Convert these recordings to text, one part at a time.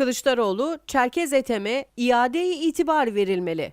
Kılıçdaroğlu, Çerkez eteme iade-i itibar verilmeli.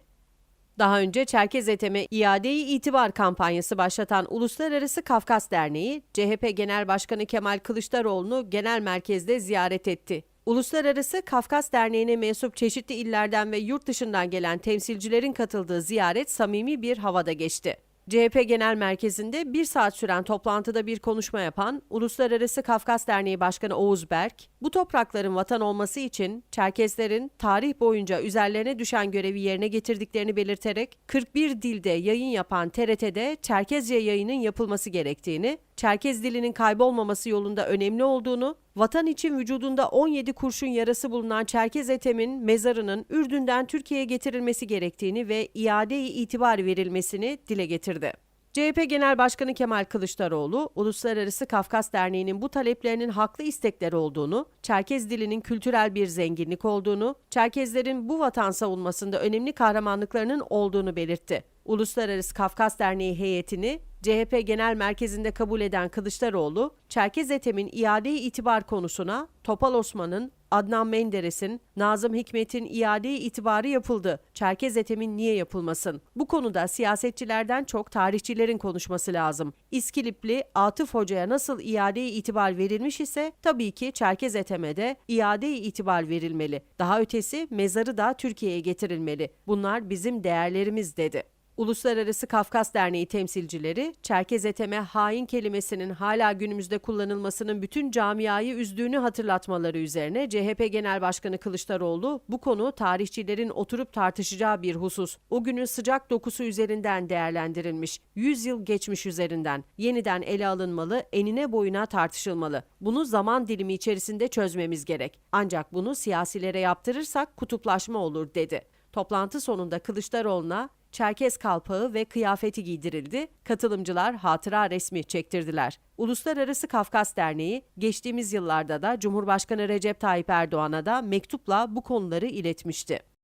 Daha önce Çerkez eteme iade-i itibar kampanyası başlatan Uluslararası Kafkas Derneği, CHP Genel Başkanı Kemal Kılıçdaroğlu'nu genel merkezde ziyaret etti. Uluslararası Kafkas Derneği'ne mensup çeşitli illerden ve yurt dışından gelen temsilcilerin katıldığı ziyaret samimi bir havada geçti. CHP Genel Merkezi'nde bir saat süren toplantıda bir konuşma yapan Uluslararası Kafkas Derneği Başkanı Oğuz Berk, bu toprakların vatan olması için Çerkeslerin tarih boyunca üzerlerine düşen görevi yerine getirdiklerini belirterek 41 dilde yayın yapan TRT'de Çerkezce yayının yapılması gerektiğini, Çerkez dilinin kaybolmaması yolunda önemli olduğunu, vatan için vücudunda 17 kurşun yarası bulunan Çerkez Ethem'in mezarının Ürdün'den Türkiye'ye getirilmesi gerektiğini ve iade-i itibar verilmesini dile getirdi. CHP Genel Başkanı Kemal Kılıçdaroğlu, Uluslararası Kafkas Derneği'nin bu taleplerinin haklı istekler olduğunu, Çerkez dilinin kültürel bir zenginlik olduğunu, Çerkezlerin bu vatan savunmasında önemli kahramanlıklarının olduğunu belirtti. Uluslararası Kafkas Derneği heyetini CHP Genel Merkezi'nde kabul eden Kılıçdaroğlu, Çerkez Ethem'in iade-i itibar konusuna Topal Osman'ın, Adnan Menderes'in, Nazım Hikmet'in iade-i itibarı yapıldı. Çerkez Ethem'in niye yapılmasın? Bu konuda siyasetçilerden çok tarihçilerin konuşması lazım. İskilipli Atıf Hoca'ya nasıl iade-i itibar verilmiş ise tabii ki Çerkez Ethem'e de iade-i itibar verilmeli. Daha ötesi mezarı da Türkiye'ye getirilmeli. Bunlar bizim değerlerimiz dedi. Uluslararası Kafkas Derneği temsilcileri, Çerkez eteme hain kelimesinin hala günümüzde kullanılmasının bütün camiayı üzdüğünü hatırlatmaları üzerine CHP Genel Başkanı Kılıçdaroğlu, bu konu tarihçilerin oturup tartışacağı bir husus. O günün sıcak dokusu üzerinden değerlendirilmiş, 100 yıl geçmiş üzerinden, yeniden ele alınmalı, enine boyuna tartışılmalı. Bunu zaman dilimi içerisinde çözmemiz gerek. Ancak bunu siyasilere yaptırırsak kutuplaşma olur dedi. Toplantı sonunda Kılıçdaroğlu'na Çerkez kalpağı ve kıyafeti giydirildi. Katılımcılar hatıra resmi çektirdiler. Uluslararası Kafkas Derneği geçtiğimiz yıllarda da Cumhurbaşkanı Recep Tayyip Erdoğan'a da mektupla bu konuları iletmişti.